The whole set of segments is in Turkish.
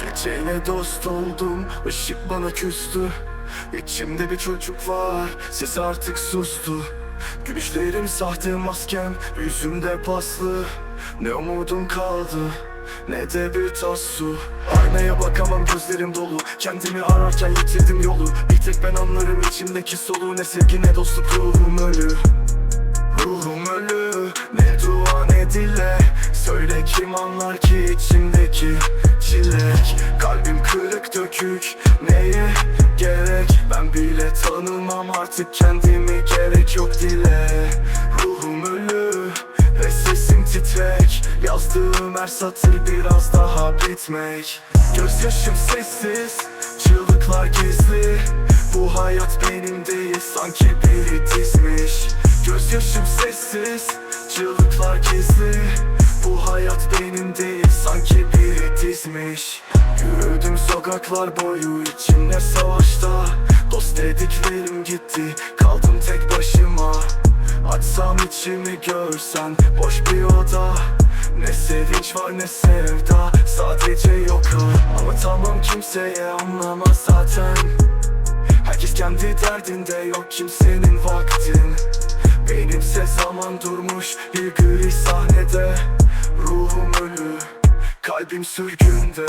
Geceyle dost oldum, ışık bana küstü. İçimde bir çocuk var, ses artık sustu. Gülüşlerim sahte maskem, yüzümde paslı. Ne umudum kaldı, ne de bir tas su Aynaya bakamam gözlerim dolu. Kendimi ararken yitirdim yolu. Bir tek ben anlarım içimdeki soluğu Ne sevgi ne dostluk ruhum ölü. Ruhum ölü. Ne dua ne dile. Söyle kim anlar ki içimdeki çilek? Kalbim kırık dökük. Neye gerek? Ben bile tanımam artık kendimi. Gerek yok dile Yazdığım her satır biraz daha bitmek. Gözyaşım sessiz Çığlıklar gizli. Bu hayat benim değil Sanki biri dizmiş. Gözyaşım sessiz Çığlıklar gizli. Bu hayat benim değil Sanki biri dizmiş. Yürüdüm sokaklar boyu içimde savaşta. Dost dediklerim gitti Kaldım tek başıma. Açsam içimi görsen Boş bir oda Ne sevinç var ne sevda. Sadece yok Ama tamam kimseye anlamaz zaten. Herkes kendi derdinde yok kimsenin vaktin. Benimse zaman durmuş bir gri sahnede. Ruhum ölü, kalbim sürgünde.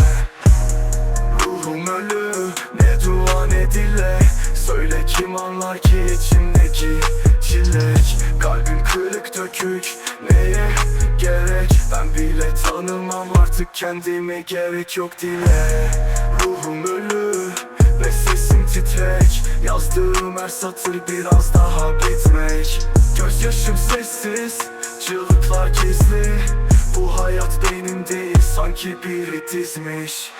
Ruhum ölü, artık kendime gerek yok dile. Ruhum ölü ve sesim titrek. Yazdığım her satır biraz daha bitmek. Gözyaşım sessiz, çığlıklar gizli. Bu hayat benim değil sanki biri dizmiş